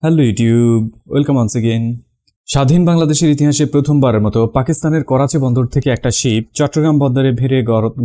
Hello YouTube, welcome once again. স্বাধীন বাংলাদেশের ইতিহাসে প্রথমবারের মতো পাকিস্তানের করাচি বন্দর থেকে একটা শিপ চট্টগ্রাম বন্দরে ভিড়ে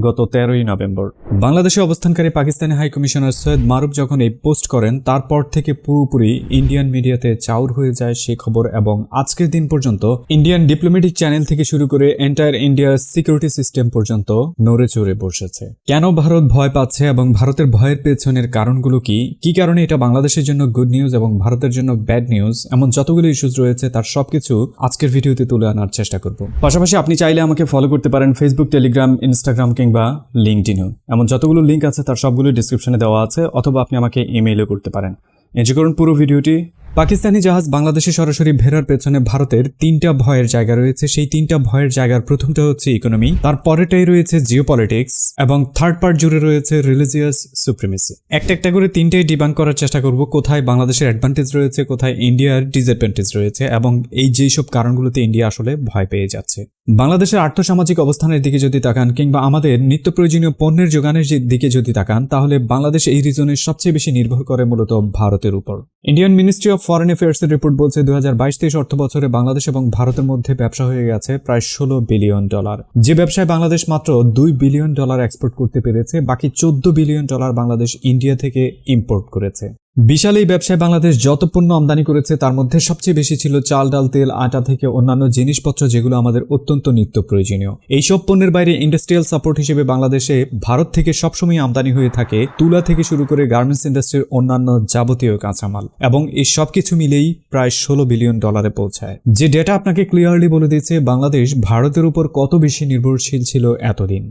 গত তেরোই নভেম্বর। বাংলাদেশে অবস্থানকারী পাকিস্তানি হাই কমিশনার সৈয়দ মারুফ যখন এই পোস্ট করেন, তারপর থেকে পুরোপুরি ইন্ডিয়ান মিডিয়াতে চাউর হয়ে যায় সেই খবর এবং আজকের দিন পর্যন্ত ইন্ডিয়ান ডিপ্লোম্যাটিক চ্যানেল থেকে শুরু করে এন্টায়ার ইন্ডিয়ার সিকিউরিটি সিস্টেম পর্যন্ত নড়ে চড়ে বসেছে। কেন ভারত ভয় পাচ্ছে এবং ভারতের ভয়ের পেছনের কারণগুলো কি? কি কারণে এটা বাংলাদেশের জন্য গুড নিউজ এবং ভারতের জন্য ব্যাড নিউজ এমন যতগুলো ইস্যুস রয়েছে, তার সবকিছু আজকের ভিডিওতে তুলে আনার চেষ্টা করব। পাশাপাশি আপনি চাইলে আমাকে ফলো করতে পারেন ফেসবুক টেলিগ্রাম ইনস্টাগ্রাম কিংবা লিঙ্কডিনও এমন যতগুলো লিঙ্ক আছে তার সবগুলো ডিসক্রিপশনে দেওয়া আছে, অথবা আপনি আমাকে ইমেইলও করতে পারেন। এনজয় করুন পুরো ভিডিওটি পাকিস্তানি জাহাজ বাংলাদেশে সরাসরি ভেড়ার পেছনে ভারতের তিনটা ভয়ের জায়গা রয়েছে। সেই তিনটা ভয়ের জায়গার প্রথমটা হচ্ছে ইকোনমি তার পরেটাই রয়েছে জিও পলিটিক্স এবং থার্ড পার্ট জুড়ে রয়েছে রিলিজিয়াস সুপ্রিমেসি একটা একটা করে তিনটাই ডিবাং করার চেষ্টা করব, কোথায় বাংলাদেশের অ্যাডভান্টেজ রয়েছে, কোথায় ইন্ডিয়ার ডিসঅ্যাডভান্টেজ রয়েছে এবং এই যেসব কারণগুলোতে ইন্ডিয়া আসলে ভয় পেয়ে যাচ্ছে। বাংলাদেশের আর্থসামাজিক অবস্থানের দিকে যদি তাকান কিংবা আমাদের নিত্য প্রয়োজনীয় পণ্যের যোগানের দিকে যদি তাকান, তাহলে বাংলাদেশ এই রিজনে সবচেয়ে বেশি নির্ভর করে মূলত ভারতের উপর। ইন্ডিয়ান মিনিস্ট্রি অফ ফরেন অ্যাফেয়ার্সের রিপোর্ট বলছে দু হাজার বাইশ অর্থ বছরে বাংলাদেশ এবং ভারতের মধ্যে ব্যবসা হয়ে গেছে প্রায় ষোলো বিলিয়ন ডলার। যে ব্যবসায় বাংলাদেশ মাত্র দুই বিলিয়ন ডলার এক্সপোর্ট করতে পেরেছে, বাকি চোদ্দ বিলিয়ন ডলার বাংলাদেশ ইন্ডিয়া থেকে ইম্পোর্ট করেছে। বিশাল এই ব্যবসায় বাংলাদেশ যত পণ্য আমদানি করেছে, তার মধ্যে সবচেয়ে বেশি ছিল চাল, ডাল, তেল, আটা থেকে অন্যান্য জিনিসপত্র যেগুলো আমাদের অত্যন্ত নিত্য প্রয়োজনীয়। এইসব পণ্যের বাইরে ইন্ডাস্ট্রিয়াল সাপোর্ট হিসেবে বাংলাদেশে ভারত থেকে সবসময় আমদানি হয়ে থাকে তুলা থেকে শুরু করে গার্মেন্টস ইন্ডাস্ট্রির অন্যান্য যাবতীয় কাঁচামাল এবং এই সব কিছু মিলেই প্রায় ষোলো বিলিয়ন ডলারে পৌঁছায়। যে ডেটা আপনাকে ক্লিয়ারলি বলে দিয়েছে, বাংলাদেশ ভারতের উপর কত বেশি নির্ভরশীল ছিল এতদিন।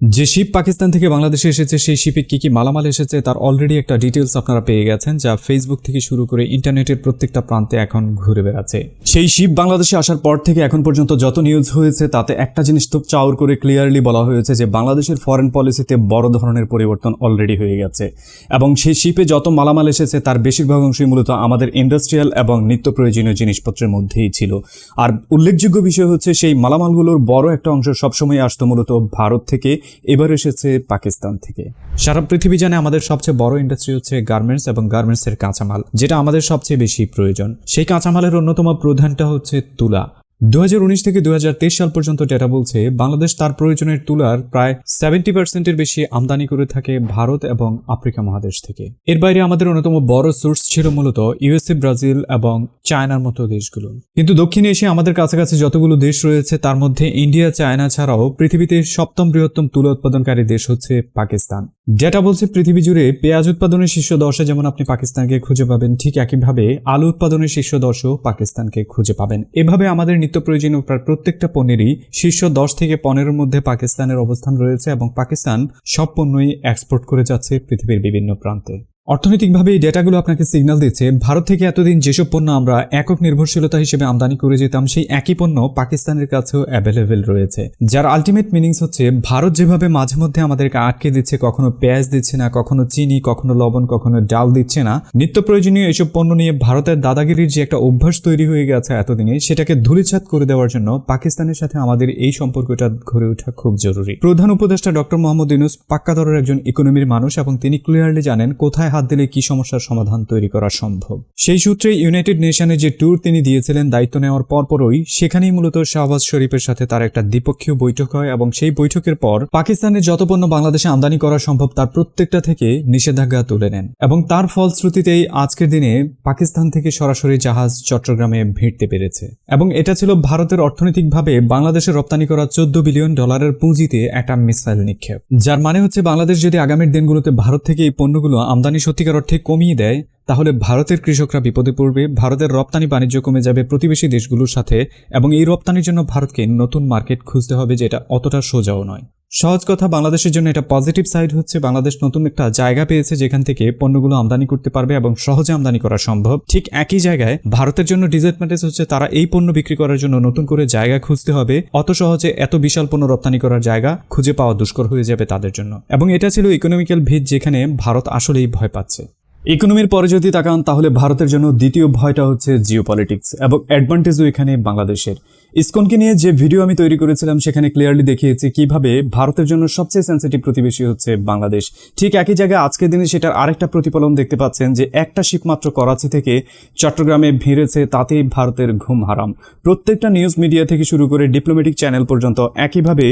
যে শিপ পাকিস্তান থেকে বাংলাদেশে এসেছে, সেই শিপে কি কি মালামাল এসেছে, তার অলরেডি একটা ডিটেলস আপনারা পেয়ে গেছেন, যা ফেসবুক থেকে শুরু করে ইন্টারনেটের প্রত্যেকটা প্রান্তে এখন ঘুরে বেড়াচ্ছে। সেই শিপ বাংলাদেশে আসার পর থেকে এখন পর্যন্ত যত নিউজ হয়েছে, তাতে একটা জিনিস তো চাউর করে ক্লিয়ারলি বলা হয়েছে যে, বাংলাদেশের ফরেন পলিসিতে বড় ধরনের পরিবর্তন অলরেডি হয়ে গেছে। এবং সেই শিপে যত মালামাল এসেছে, তার বেশিরভাগ অংশই মূলত আমাদের ইন্ডাস্ট্রিয়াল এবং নিত্য প্রয়োজনীয় জিনিসপত্রের মধ্যেই ছিল। আর উল্লেখযোগ্য বিষয় হচ্ছে, সেই মালামালগুলোর বড় একটা অংশ সবসময় আসতো মূলত ভারত থেকে এবার এসেছে পাকিস্তান থেকে। সারা পৃথিবী জানে আমাদের সবচেয়ে বড় ইন্ডাস্ট্রি হচ্ছে গার্মেন্টস এবং গার্মেন্টসের কাঁচামাল, যেটা আমাদের সবচেয়ে বেশি প্রয়োজন। সেই কাঁচামালের অন্যতম প্রধানটা হচ্ছে তুলা। দুই হাজার উনিশ থেকে দুই হাজার তেইশ সাল পর্যন্ত ডেটা বলছে, বাংলাদেশ তার প্রয়োজনের তুলার প্রায় সেভেন্টি পার্সেন্টের বেশি আমদানি করে থাকে ভারত এবং আফ্রিকা মহাদেশ থেকে। এর বাইরে আমাদের অন্যতম বড় সোর্স ছিল মূলত ইউএসএ ব্রাজিল এবং চায়নার মতো দেশগুলো। কিন্তু দক্ষিণ এশিয়া আমাদের কাছাকাছি যতগুলো দেশ রয়েছে, তার মধ্যে ইন্ডিয়া চায়না ছাড়াও পৃথিবীতে সপ্তম বৃহত্তম তুলা উৎপাদনকারী দেশ হচ্ছে পাকিস্তান। ডেটা বলছে, পৃথিবী জুড়ে পেঁয়াজ উৎপাদনের শীর্ষ দশে যেমন আপনি পাকিস্তানকে খুঁজে পাবেন, ঠিক একইভাবে আলু উৎপাদনের শীর্ষ দশও পাকিস্তানকে খুঁজে পাবেন। এভাবে আমাদের নিত্য প্রয়োজনীয় প্রায় প্রত্যেকটা পণ্যেরই শীর্ষ দশ থেকে পনেরোর মধ্যে পাকিস্তানের অবস্থান রয়েছে এবং পাকিস্তান সব পণ্যই এক্সপোর্ট করে যাচ্ছে পৃথিবীর বিভিন্ন প্রান্তে। অর্থনৈতিকভাবে এই ডেটাগুলো আপনাকে সিগন্যাল দিচ্ছে। ভারত থেকে এতদিন যেসব পণ্য আমরা একক নির্ভরশীলতা হিসেবে আমদানি করে যেতাম, সেই একই পণ্য পাকিস্তানের কাছেও অ্যাভেলেবেল রয়েছে। যার আলটিমেট মিনিংস হচ্ছে, ভারত যেভাবে মাঝে মধ্যে আমাদেরকে আটকে দিচ্ছে, কখনো পেঁয়াজ দিচ্ছে না, কখনো চিনি, কখনো লবণ, কখনো ডাল দিচ্ছে না, নিত্য প্রয়োজনীয় এসব পণ্য নিয়ে ভারতের দাদাগিরির যে একটা অভ্যাস তৈরি হয়ে গেছে এতদিনে, সেটাকে ধূলিছাত করে দেওয়ার জন্য পাকিস্তানের সাথে আমাদের এই সম্পর্কটা গড়ে ওঠা খুব জরুরি। প্রধান উপদেষ্টা ডক্টর মোহাম্মদ ইউনুস পাক্কাদরের একজন ইকোনমির মানুষ এবং তিনি ক্লিয়ারলি জানেন কোথায় হাত দিলে কি সমস্যার সমাধান তৈরি করা সম্ভব? সেই সূত্রে ইউনাইটেড নেশনের যে ট্যুর তিনি দিয়েছিলেন দায়িত্ব নেওয়ার পরপরই, সেখানেই মূলত শাহবাজ শরীফের সাথে তার একটা দ্বিপক্ষীয় বৈঠক হয় এবং সেই বৈঠকের পর পাকিস্তানের যত পণ্য বাংলাদেশে আমদানি করা সম্ভব তার প্রত্যেকটা থেকে নিষেধাজ্ঞা তুলে নেন এবং তার ফলশ্রুতিতেই আজকের দিনে পাকিস্তান থেকে সরাসরি জাহাজ চট্টগ্রামে ভিড়তে পেরেছে এবং এটা ছিল ভারতের অর্থনৈতিকভাবে বাংলাদেশে রপ্তানি করা চোদ্দ বিলিয়ন ডলারের পুঁজিতে একটা মিসাইল নিক্ষেপ। যার মানে হচ্ছে বাংলাদেশ যদি আগামীর দিনগুলোতে ভারত থেকে এই পণ্যগুলো আমদানি সত্যিকার অর্থে কমিয়ে দেয়, তাহলে ভারতের কৃষকরা বিপদে পড়বে, ভারতের রপ্তানি বাণিজ্য কমে যাবে, প্রতিবেশী দেশগুলোর সাথে, এবং এই রপ্তানির জন্য ভারতকে নতুন মার্কেট খুঁজতে হবে যেটা অতটা সোজাও নয়। সহজ কথা, বাংলাদেশের জন্য এটা পজিটিভ সাইড হচ্ছে। বাংলাদেশ নতুন একটা জায়গা পেয়েছে যেখান থেকে পণ্যগুলো আমদানি করতে পারবে এবং সহজে আমদানি করা সম্ভব। ঠিক একই জায়গায় ভারতের জন্য ডিসঅ্যাডভান্টেজ হচ্ছে, তারা এই পণ্য বিক্রি করার জন্য নতুন করে জায়গা খুঁজতে হবে। অত সহজে এত বিশাল পণ্য রপ্তানি করার জায়গা খুঁজে পাওয়া দুষ্কর হয়ে যাবে তাদের জন্য। এবং এটা ছিল ইকোনমিক্যাল ভিত যেখানে ভারত আসলেই ভয় পাচ্ছে। ইকোনমির পরে যদি তাকান, তাহলে ভারতের জন্য দ্বিতীয় ভয়টা হচ্ছে জিও পলিটিক্স এবং অ্যাডভান্টেজও এখানে বাংলাদেশের। ইসকনকে নিয়ে যে ভিডিও আমি তৈরি করেছিলাম, সেখানে ক্লিয়ারলি দেখিয়েছি কীভাবে ভারতের জন্য সবচেয়ে সেন্সিটিভ প্রতিবেশী হচ্ছে বাংলাদেশ। ঠিক একই জায়গায় আজকের দিনে সেটার আরেকটা প্রতিফলন দেখতে পাচ্ছেন যে একটা শিপ মাত্র করাচি থেকে চট্টগ্রামে ভিড়েছে, তাতেই ভারতের ঘুম হারাম। প্রত্যেকটা নিউজ মিডিয়া থেকে শুরু করে ডিপ্লোম্যাটিক চ্যানেল পর্যন্ত একইভাবে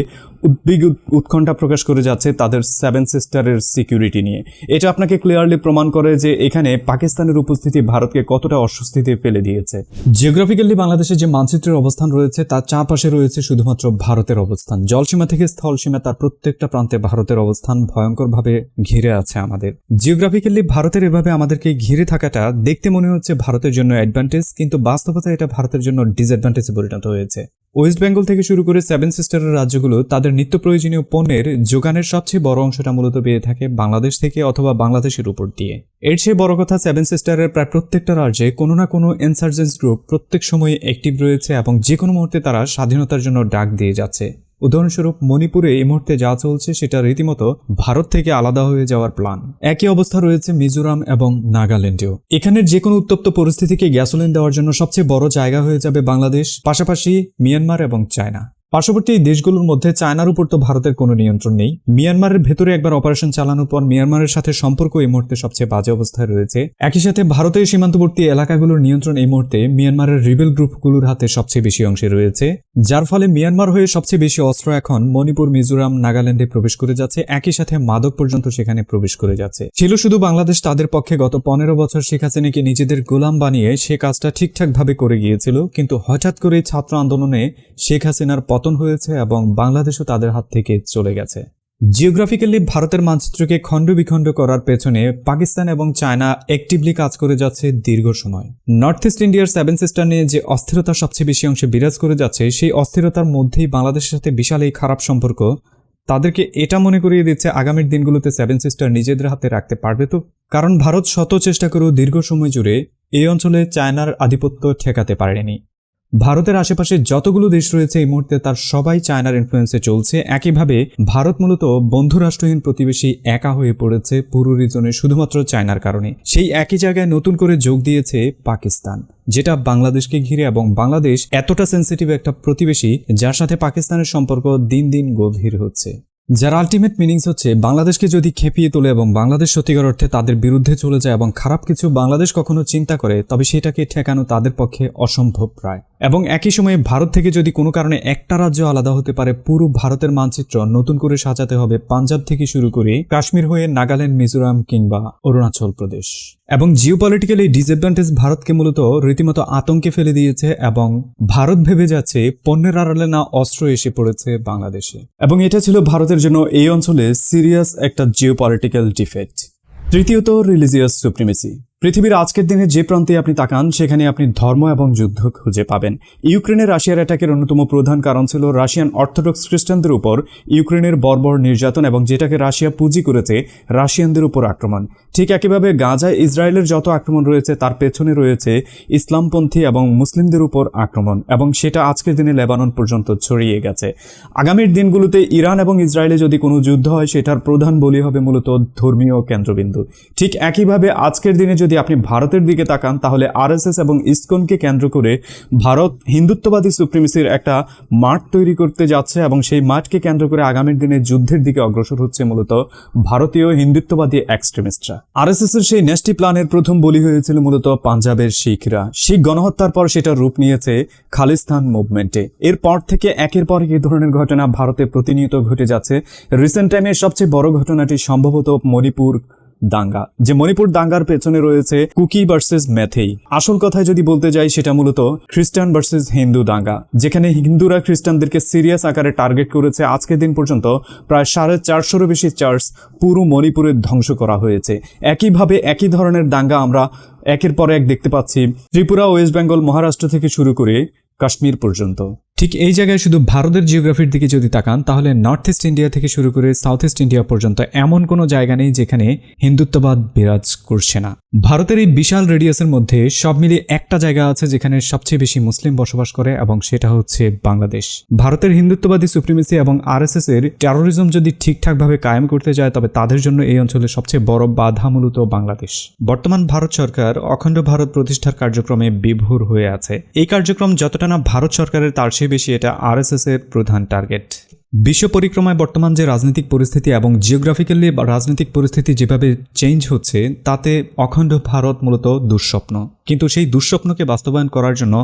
উদ্বিগ উৎকণ্ঠা প্রকাশ করে যাচ্ছে তাদের সেভেন সিস্টারের সিকিউরিটি নিয়ে। এটা আপনাকে ক্লিয়ারলি প্রমাণ করে যে এখানে পাকিস্তানের উপস্থিতি ভারতকে কতটা অস্বস্তিতে ফেলে দিয়েছে। জিওগ্রাফিক্যালি বাংলাদেশের যে মানচিত্রের অবস্থান রয়েছে তার চারপাশে রয়েছে শুধুমাত্র ভারতের অবস্থান। জলসীমা থেকে স্থলসীমা তার প্রত্যেকটা প্রান্তে ভারতের অবস্থান ভয়ঙ্করভাবে ঘিরে আছে আমাদের। জিওগ্রাফিক্যালি ভারতের এভাবে আমাদেরকে ঘিরে থাকাটা দেখতে মনে হচ্ছে ভারতের জন্য অ্যাডভান্টেজ কিন্তু বাস্তবতা এটা ভারতের জন্য ডিসঅ্যাডভান্টেজে পরিণত হয়েছে। ওয়েস্ট বেঙ্গল থেকে শুরু করে সেভেন সিস্টারের রাজ্যগুলো তাদের নিত্য প্রয়োজনীয় পণ্যের যোগানের সবচেয়ে বড় অংশটা মূলত পেয়ে থাকে বাংলাদেশ থেকে অথবা বাংলাদেশের উপর দিয়ে। এর চেয়ে বড় কথা সেভেন সিস্টারের প্রায় প্রত্যেকটা রাজ্যে কোনো না কোনো ইনসার্জেন্স গ্রুপ প্রত্যেক সময়ে অ্যাক্টিভ রয়েছে এবং যে কোনো মুহূর্তে তারা স্বাধীনতার জন্য ডাক দিয়ে যাচ্ছে। উদাহরণস্বরূপ, মণিপুরে এই মুহূর্তে যা চলছে সেটা রীতিমতো ভারত থেকে আলাদা হয়ে যাওয়ার প্ল্যান। একই অবস্থা রয়েছে মিজোরাম এবং নাগাল্যান্ডেও। এখানের যে কোনো উত্তপ্ত পরিস্থিতিকে গ্যাসোলিন দেওয়ার জন্য সবচেয়ে বড় জায়গা হয়ে যাবে বাংলাদেশ, পাশাপাশি মিয়ানমার এবং চায়না। পার্শ্ববর্তী দেশগুলোর মধ্যে চায়নার উপর তো ভারতের কোনো নিয়ন্ত্রণ নেই। মিয়ানমারের ভেতরে একবার অপারেশন চালানোর পর মিয়ানমারের সাথে সম্পর্ক এই মুহূর্তে সবচেয়ে বাজে অবস্থায় রয়েছে। একই সাথে ভারতের সীমান্তবর্তী এলাকাগুলোর নিয়ন্ত্রণ এই মুহূর্তে মিয়ানমারের রিবেল গ্রুপগুলোর হাতে সবচেয়ে বেশি অংশে রয়েছে। যার ফলে মিয়ানমার হয়ে সবচেয়ে বেশি অস্ত্র এখন মণিপুর, মিজোরাম, নাগাল্যান্ডে প্রবেশ করে যাচ্ছে। একই সাথে মাদক পর্যন্ত সেখানে প্রবেশ করে যাচ্ছে। ছিল শুধু বাংলাদেশ, তাদের পক্ষে গত পনেরো বছর শেখ হাসিনাকে নিজেদের গোলাম বানিয়ে সে কাজটা ঠিকঠাকভাবে করে গিয়েছিল। কিন্তু হঠাৎ করে ছাত্র আন্দোলনে শেখ হাসিনার পতন হয়েছে এবং বাংলাদেশও তাদের হাত থেকে চলে গেছে। জিওগ্রাফিক্যালি ভারতের মানচিত্রকে খণ্ড বিখণ্ড করার পেছনে পাকিস্তান এবং চায়না অ্যাক্টিভলি কাজ করে যাচ্ছে দীর্ঘ সময়। নর্থ ইস্ট ইন্ডিয়ার সেভেন সিস্টার নিয়ে যে অস্থিরতা সবচেয়ে বেশি অংশে বিরাজ করে যাচ্ছে, সেই অস্থিরতার মধ্যেই বাংলাদেশের সাথে বিশাল এই খারাপ সম্পর্ক তাদেরকে এটা মনে করিয়ে দিচ্ছে আগামীর দিনগুলোতে সেভেন সিস্টার নিজেদের হাতে রাখতে পারবে তো? কারণ ভারত শত চেষ্টা করেও দীর্ঘ সময় জুড়ে এই অঞ্চলে চায়নার আধিপত্য ঠেকাতে পারেনি। ভারতের আশেপাশে যতগুলো দেশ রয়েছে এই মুহূর্তে তার সবাই চায়নার ইনফ্লুয়েন্সে চলছে। একইভাবে ভারত মূলত বন্ধুরাষ্ট্রহীন প্রতিবেশী একা হয়ে পড়েছে পুরো রিজনে শুধুমাত্র চায়নার কারণে। সেই একই জায়গায় নতুন করে যোগ দিয়েছে পাকিস্তান, যেটা বাংলাদেশকে ঘিরে এবং বাংলাদেশ এতটা সেন্সিটিভ একটা প্রতিবেশী, যার সাথে পাকিস্তানের সম্পর্ক দিন দিন গভীর হচ্ছে। যার আলটিমেট মিনিংস হচ্ছে, বাংলাদেশকে যদি খেপিয়ে তোলে এবং বাংলাদেশ সত্যিকার অর্থে তাদের বিরুদ্ধে চলে যায় এবং খারাপ কিছু বাংলাদেশ কখনো চিন্তা করে, তবে সেটাকে ঠেকানো তাদের পক্ষে অসম্ভব প্রায়। এবং একই সময়ে ভারত থেকে যদি কোনো কারণে একটা রাজ্য আলাদা হতে পারে, পুরো ভারতের মানচিত্র নতুন করে সাজাতে হবে পাঞ্জাব থেকে শুরু করে কাশ্মীর হয়ে নাগাল্যান্ড, মিজোরাম কিংবা অরুণাচল প্রদেশ। এবং জিওপলিটিক্যাল এই ডিসঅ্যাডভান্টেজ ভারতকে মূলত রীতিমতো আতঙ্কে ফেলে দিয়েছে এবং ভারত ভেবে যাচ্ছে পণ্যের আড়ালে না অস্ত্র এসে পড়েছে বাংলাদেশে। এবং এটা ছিল ভারতের জন্য এই অঞ্চলে সিরিয়াস একটা জিওপলিটিক্যাল ডিফেক্ট তৃতীয়ত রিলিজিয়াস সুপ্রিমেসি পৃথিবীর আজকের দিনে যে প্রান্তে আপনি তাকান, সেখানে আপনি ধর্ম এবং যুদ্ধ খুঁজে পাবেন। ইউক্রেনের রাশিয়ার অ্যাটাকের অন্যতম প্রধান কারণ ছিল রাশিয়ান অর্থোডক্স খ্রিস্টানদের উপর ইউক্রেনের বর্বর নির্যাতন এবং যেটাকে রাশিয়া পুঁজি করেছে, রাশিয়ানদের উপর আক্রমণ। ঠিক একইভাবে গাজায় ইসরায়েলের যত আক্রমণ রয়েছে, তার পেছনে রয়েছে ইসলামপন্থী এবং মুসলিমদের উপর আক্রমণ এবং সেটা আজকের দিনে লেবানন পর্যন্ত ছড়িয়ে গেছে। আগামীর দিনগুলোতে ইরান এবং ইসরায়েলে যদি কোনো যুদ্ধ হয়, সেটার প্রধান বলি হবে মূলত ধর্মীয় কেন্দ্রবিন্দু। ঠিক একইভাবে আজকের দিনে যদি আপনি ভারতের দিকে তাকান, তাহলে আরএসএস এবং ইসকনকে কেন্দ্র করে ভারত হিন্দুত্ববাদী সুপ্রিমেসির একটা মাঠ তৈরি করতে যাচ্ছে এবং সেই মাঠকে কেন্দ্র করে আগামীর দিনে যুদ্ধের দিকে অগ্রসর হচ্ছে মূলত ভারতীয় হিন্দুত্ববাদী এক্সট্রিমিস্টরা। আরএসএস এর সেই নেস্টি প্ল্যানের প্রথম বলি হয়েছিল মূলত পাঞ্জাবের শিখরা। শিখ গণহত্যার পর সেটা রূপ নিয়েছে খালিস্তান মুভমেন্টে। এরপর থেকে একের পর এই ধরনের ঘটনা ভারতে প্রতিনিয়ত ঘটে যাচ্ছে। রিসেন্ট টাইমে সবচেয়ে বড় ঘটনাটি সম্ভবত মণিপুর দাঙ্গা। যে মণিপুর দাঙ্গার পেছনে রয়েছে কুকি ভার্সেস ম্যাথেই। আসল কথায় যদি বলতে যাই, সেটা মূলত খ্রিস্টান ভার্সেস হিন্দু দাঙ্গা। যেখানে হিন্দুরা খ্রিস্টানদেরকে সিরিয়াস আকারে টার্গেট করেছে, আজকের দিন পর্যন্ত প্রায় সাড়ে চারশোরও বেশি চার্চ পুরো মণিপুরে ধ্বংস করা হয়েছে। একইভাবে একই ধরনের দাঙ্গা আমরা একের পর এক দেখতে পাচ্ছি ত্রিপুরা, ওয়েস্ট বেঙ্গল, মহারাষ্ট্র থেকে শুরু করে কাশ্মীর পর্যন্ত। ঠিক এই জায়গায় শুধু ভারতের জিওগ্রাফির দিকে যদি তাকান, তাহলে নর্থ ইস্ট ইন্ডিয়া থেকে শুরু করে সাউথ ইস্ট ইন্ডিয়া পর্যন্ত এমন কোনো জায়গা নেই যেখানে হিন্দুত্ববাদ বিরাজ করছে না। ভারতের এই বিশাল রেডিয়াসের মধ্যে সব মিলিয়ে একটা জায়গা আছে যেখানে সবচেয়ে বেশি মুসলিম বসবাস করে, এবং সেটা হচ্ছে বাংলাদেশ। ভারতের হিন্দুত্ববাদী সুপ্রিমেসি এবং আরএসএস এর টেরোরিজম যদি ঠিকঠাকভাবে কায়েম করতে যায়, তবে তাদের জন্য এই অঞ্চলে সবচেয়ে বড় বাধা মূলত বাংলাদেশ। বর্তমান ভারত সরকার অখণ্ড ভারত প্রতিষ্ঠার কার্যক্রমে বিভোর হয়ে আছে। এই কার্যক্রম যতটা না ভারত সরকারের, তার সবচেয়ে বেশি এটা আরএসএস এর প্রধান টার্গেট বিশ্ব পরিক্রমায় বর্তমান যে রাজনৈতিক পরিস্থিতি এবং জিওগ্রাফিক্যালি রাজনৈতিক পরিস্থিতি যেভাবে চেঞ্জ হচ্ছে, তাতে অখণ্ড ভারত মূলত দুঃস্বপ্ন। কিন্তু সেই দুঃস্বপ্নকে বাস্তবায়ন করার জন্য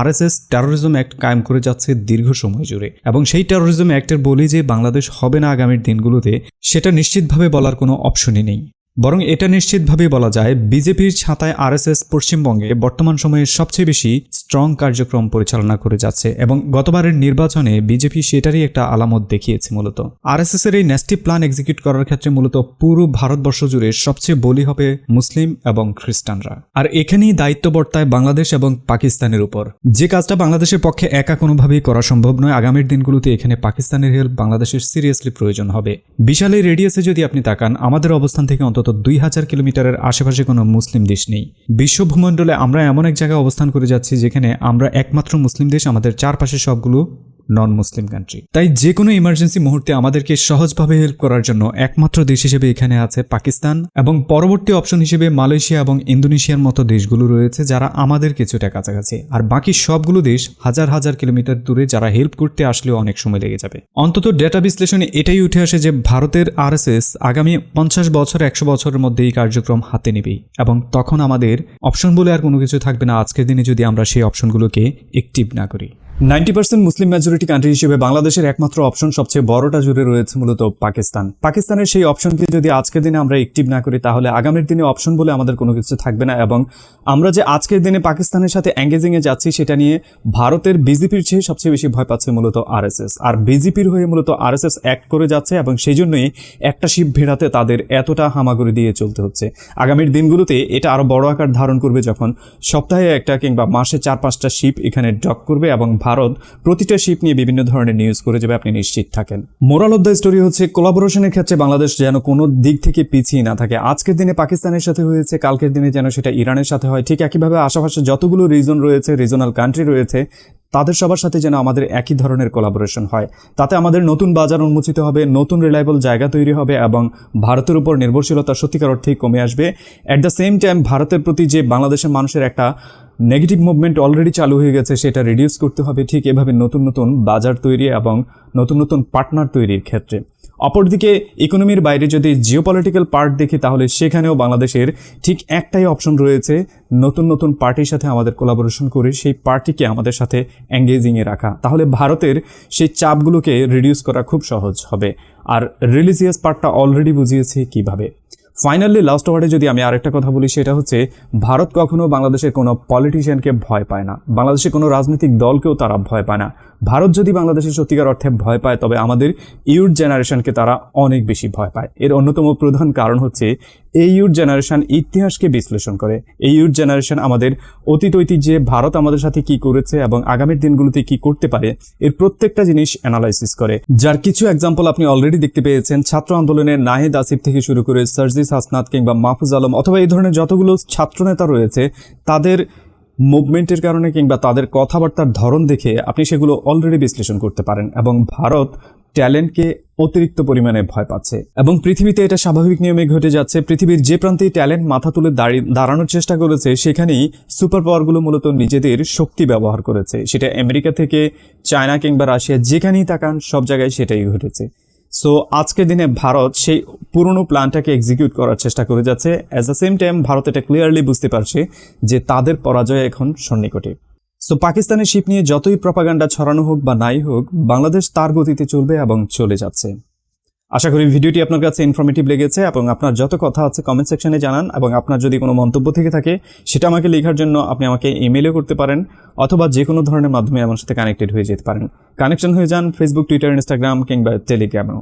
আরএসএস টেরোরিজম অ্যাক্ট কায়েম করে যাচ্ছে দীর্ঘ সময় জুড়ে। এবং সেই টেরোরিজম অ্যাক্টের বলি যে বাংলাদেশ হবে না আগামীর দিনগুলোতে, সেটা নিশ্চিতভাবে বলার কোনো অপশনই নেই। বরং এটা নিশ্চিতভাবে বলা যায়, বিজেপির ছাতায় আরএসএস পশ্চিমবঙ্গে বর্তমান সময়ে সবচেয়ে বেশি স্ট্রং কার্যক্রম পরিচালনা করে যাচ্ছে এবং গতবারের নির্বাচনে বিজেপি সেটারই একটা আলামত দেখিয়েছে মূলত। আরএসএস এর এই ন্যাস্টি প্ল্যান এক্সিকিউট করার ক্ষেত্রে মূলত পুরো ভারতবর্ষ জুড়ে সবচেয়ে বলি হবে মুসলিম এবং খ্রিস্টানরা। আর এখানেই দায়িত্ব বর্তায় বাংলাদেশ এবং পাকিস্তানের উপর। যে কাজটা বাংলাদেশের পক্ষে একা কোনোভাবেই করা সম্ভব নয়, আগামীর দিনগুলোতে এখানে পাকিস্তানের হেল্প বাংলাদেশের সিরিয়াসলি প্রয়োজন হবে। বিশাল এই রেডিয়াসে যদি আপনি তাকান, আমাদের অবস্থান থেকে অন্তত দুই হাজার কিলোমিটারের আশেপাশে কোনো মুসলিম দেশ নেই। বিশ্ব ভূমণ্ডলে আমরা এমন এক জায়গায় অবস্থান করে যাচ্ছি যেখানে আমরা একমাত্র মুসলিম দেশ, আমাদের চারপাশে সবগুলো নন মুসলিম কান্ট্রি তাই যে কোনো ইমার্জেন্সি মুহূর্তে আমাদেরকে সহজভাবে হেল্প করার জন্য একমাত্র দেশ হিসেবে এখানে আছে পাকিস্তান এবং পরবর্তী অপশন হিসেবে মালয়েশিয়া এবং ইন্দোনেশিয়ার মতো দেশগুলো রয়েছে যারা আমাদের কিছুটা কাছাকাছি। আর বাকি সবগুলো দেশ হাজার হাজার কিলোমিটার দূরে যারা হেল্প করতে আসলেও অনেক সময় লেগে যাবে। অন্তত ডেটা বিশ্লেষণে এটাই উঠে আসে যে ভারতের আরএসএস আগামী পঞ্চাশ বছর, একশো বছরের মধ্যে এই কার্যক্রম হাতে নেবেই এবং তখন আমাদের অপশন বলে আর কোনো কিছু থাকবে না। আজকের দিনে যদি আমরা সেই অপশনগুলোকে একটিভ না করি। Ninety percent Muslim majority country হিসেবে বাংলাদেশের একমাত্র অপশন সবচেয়ে বড়টা জুড়ে রয়েছে মূলত পাকিস্তান। পাকিস্তানের সেই অপশনকে যদি আজকের দিনে আমরা অ্যাক্টিভ না করি, তাহলে আগামীর দিনে অপশন বলে আমাদের কোনো কিছু থাকবে না এবং আমরা যে আজকের দিনে পাকিস্তানের সাথে এঙ্গেজিংয়ে যাচ্ছি, সেটা নিয়ে ভারতের বিজেপির চেয়ে সবচেয়ে বেশি ভয় পাচ্ছে মূলত আরএসএস আর বিজেপির হয়ে মূলত আরএসএস অ্যাক্ট করে যাচ্ছে এবং সেই জন্যই একটা শিপ ভেড়াতে তাদের এতটা হামাগুড়ি দিয়ে চলতে হচ্ছে। আগামীর দিনগুলোতে এটা আরও বড় আকার ধারণ করবে যখন সপ্তাহে একটা কিংবা মাসে চার পাঁচটা শিপ এখানে ডক করবে এবং ভারত প্রতিটা শিপ নিয়ে বিভিন্ন ধরনের নিউজ করে যাবে আপনি নিশ্চিত থাকেন। মোরাল অব দ্য স্টোরি হচ্ছে কোলাবোরেশনের ক্ষেত্রে বাংলাদেশ যেন কোনো দিক থেকে পিছিয়ে না থাকে। আজকের দিনে পাকিস্তানের সাথে হয়েছে, কালকের দিনে যেন সেটা ইরানের সাথে হয়। ঠিক একইভাবে আশেপাশে যতগুলো রিজন রয়েছে রিজনাল কান্ট্রি রয়েছে তাদের সবার সাথে যেন আমাদের একই ধরনের কোলাবোরেশন হয়। তাতে আমাদের নতুন বাজার উন্মোচিত হবে, নতুন রিলায়েবল জায়গা তৈরি হবে এবং ভারতের উপর নির্ভরশীলতা সত্যিকার অর্থেই কমে আসবে। অ্যাট দ্য সেম টাইম ভারতের প্রতি যে বাংলাদেশের মানুষের একটা নেগেটিভ মুভমেন্ট অলরেডি চালু হয়ে গেছে, সেটা রিডিউস করতে হবে ঠিক এভাবে নতুন নতুন বাজার তৈরি এবং নতুন নতুন পার্টনার তৈরির ক্ষেত্রে। অপরদিকে ইকোনমির বাইরে যদি জিওপলিটিক্যাল পার্ট দেখি, তাহলে সেখানেও বাংলাদেশের ঠিক একটাই অপশন রয়েছে, নতুন নতুন পার্টির সাথে আমাদের কোলাবোরেশন করে সেই পার্টিকে আমাদের সাথে এঙ্গেজিংয়ে রাখা। তাহলে ভারতের সেই চাপগুলোকে রিডিউস করা খুব সহজ হবে। আর রিলিজিয়াস পার্টটা অলরেডি বুঝিয়েছি কীভাবে? ফাইনালি লাস্ট ওয়ার্ডে যদি আমি আরেকটা কথা বলি, সেটা হচ্ছে, ভারত কখনো বাংলাদেশের কোনো পলিটিশিয়ানকে ভয় পায় না। বাংলাদেশের কোনো রাজনৈতিক দলকেও তারা ভয় পায় না। ভারত যদি বাংলাদেশের সত্যিকার অর্থে ভয় পায়, তবে আমাদের ইউথ জেনারেশনকে তারা অনেক বেশি ভয় পায়। এর অন্যতম প্রধান কারণ হচ্ছে, এই ইউথ জেনারেশন ইতিহাসকে বিশ্লেষণ করে। এই ইউথ জেনারেশন আমাদের অতীত ঐতিহ্যে ভারত আমাদের সাথে কি করেছে এবং আগামীর দিনগুলোতে কি করতে পারে, এর প্রত্যেকটা জিনিস অ্যানালাইসিস করে। যার কিছু এক্সাম্পল আপনি অলরেডি দেখতে পেয়েছেন, ছাত্র আন্দোলনের নাহিদ আসিফ থেকে শুরু করে সার্জিস হাসনাত কিংবা মাহফুজ আলম অথবা এই ধরনের যতগুলো ছাত্রনেতা রয়েছে, তাদের মুভমেন্টের কারণে কিংবা তাদের কথাবার্তার ধরন দেখে আপনি সেগুলো অলরেডি বিশ্লেষণ করতে পারেন এবং ভারত ট্যালেন্টকে অতিরিক্ত পরিমাণে ভয় পাচ্ছে। এবং পৃথিবীতে এটা স্বাভাবিক নিয়মে ঘটে যাচ্ছে, পৃথিবীর যে প্রান্তেই ট্যালেন্ট মাথা তুলে দাঁড়িয়ে, দাঁড়ানোর চেষ্টা করেছে, সেখানেই সুপার পাওয়ারগুলো মূলত নিজেদের শক্তি ব্যবহার করেছে। সেটা আমেরিকা থেকে চায়না কিংবা রাশিয়া যেখানেই তাকান, সব জায়গায় সেটাই ঘটেছে। সো আজকের দিনে ভারত সেই পুরনো প্ল্যানটাকে এক্সিকিউট করার চেষ্টা করে যাচ্ছে। At the same time Bharat এটা ক্লিয়ারলি বুঝতে পারছে যে তাদের পরাজয় এখন সন্নিকটে। সো পাকিস্তানের শিপ নিয়ে যতই প্রপাগান্ডা ছড়ানো হোক বা নাই হোক, বাংলাদেশ তার গতিতে চলবে এবং চলে যাচ্ছে। আশা করি ভিডিওটি আপনার কাছে ইনফরমেটিভ লেগেছে এবং আপনার যত কথা আছে কমেন্ট সেকশনে জানান এবং আপনার যদি কোনো মন্তব্য থেকে থাকে, সেটা আমাকে লেখার জন্য আপনি আমাকে ইমেলও করতে পারেন অথবা যে কোনো ধরনের মাধ্যমে আমার সাথে কানেক্টেড হয়ে যেতে পারেন। কানেকশন হয়ে যান ফেসবুক টুইটার ইনস্টাগ্রাম কিংবা টেলিগ্রামেও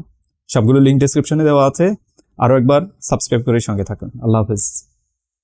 সবগুলো লিঙ্ক ডিসক্রিপশনে দেওয়া আছে। আরও একবার সাবস্ক্রাইব করে সঙ্গে থাকুন। আল্লাহ হাফিজ।